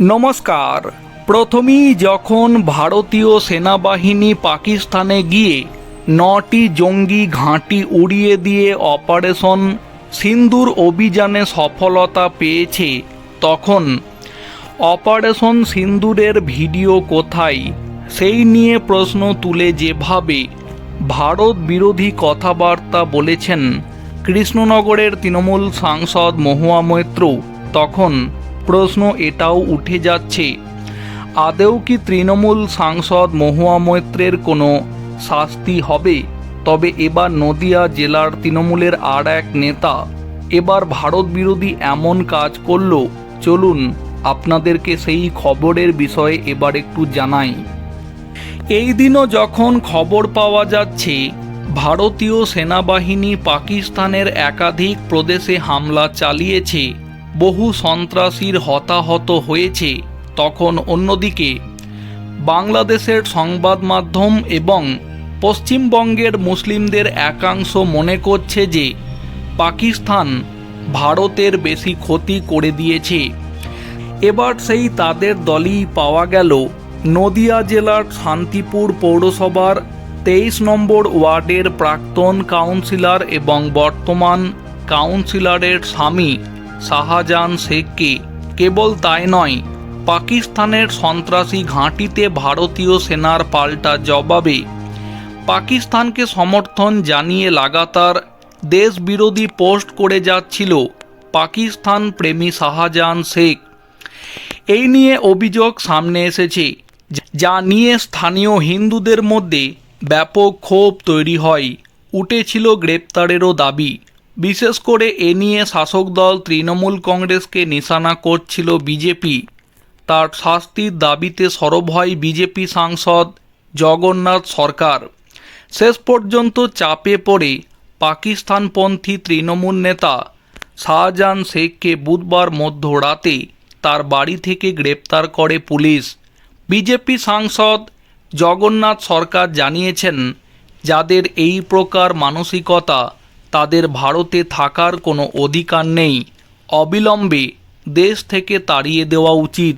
নমস্কার। প্রথমেই যখন ভারতীয় সেনাবাহিনী পাকিস্তানে গিয়ে নটি জঙ্গি ঘাঁটি উড়িয়ে দিয়ে অপারেশন সিন্দুর অভিযানে সফলতা পেয়েছে, তখন অপারেশন সিন্দুরের ভিডিও কোথায়? সেই নিয়ে প্রশ্ন তুলে যেভাবে ভারত বিরোধী কথাবার্তা বলেছেন কৃষ্ণনগরের তৃণমূল সাংসদ মহুয়া মৈত্র, তখন প্রশ্ন এটাও উঠে যাচ্ছে। আদেও কি তৃণমূল সাংসদ মহুয়া মৈত্রের কোনো শাস্তি হবে? তবে এবার নদিয়া জেলার তৃণমূলের আর এক নেতা এবার ভারত বিরোধী এমন কাজ করল। চলুন আপনাদেরকে সেই খবরের বিষয়ে এবার একটু জানাই। এই দিনও যখন খবর পাওয়া যাচ্ছে, ভারতীয় সেনাবাহিনী পাকিস্তানের একাধিক প্রদেশে হামলা চালিয়েছে। বহু সন্ত্রাসীর হতাহত হয়েছে। তখন অন্যদিকে বাংলাদেশের সংবাদ মাধ্যম এবং পশ্চিমবঙ্গের মুসলিমদের একাংশ মনে করছে যে পাকিস্তান ভারতের বেশি ক্ষতি করে দিয়েছে। এবার সেই তাদের দলই পাওয়া গেল নদিয়া জেলার শান্তিপুর পৌরসভার তেইশ নম্বর ওয়ার্ডের প্রাক্তন কাউন্সিলর এবং বর্তমান কাউন্সিলরের স্বামী শাহজাহান শেখকে কেবল তাই নয়, পাকিস্তানের সন্ত্রাসী ঘাঁটিতে ভারতীয় সেনার পাল্টা জবাবে পাকিস্তানকে সমর্থন জানিয়ে লাগাতার দেশবিরোধী পোস্ট করে যাচ্ছিল পাকিস্তান প্রেমী শাহজাহান শেখ। এই নিয়ে অভিযোগ সামনে এসেছে, যা নিয়ে স্থানীয় হিন্দুদের মধ্যে ব্যাপক ক্ষোভ তৈরি হয়, উঠেছিল গ্রেপ্তারেরও দাবি। বিশেষ করে এ নিয়ে শাসক দল তৃণমূল কংগ্রেসকে নিশানা করছিল বিজেপি। তার শাস্তির দাবিতে সরব হয় বিজেপি সাংসদ জগন্নাথ সরকার। শেষ পর্যন্ত চাপে পড়ে পাকিস্তানপন্থী তৃণমূল নেতা শাহজাহান শেখকে বুধবার মধ্যরাতে তার বাড়ি থেকে গ্রেপ্তার করে পুলিশ। বিজেপি সাংসদ জগন্নাথ সরকার জানিয়েছেন, যাদের এই প্রকার মানসিকতা তাদের ভারতে থাকার কোনো অধিকার নেই। অবিলম্বে দেশ থেকে তাড়িয়ে দেওয়া উচিত।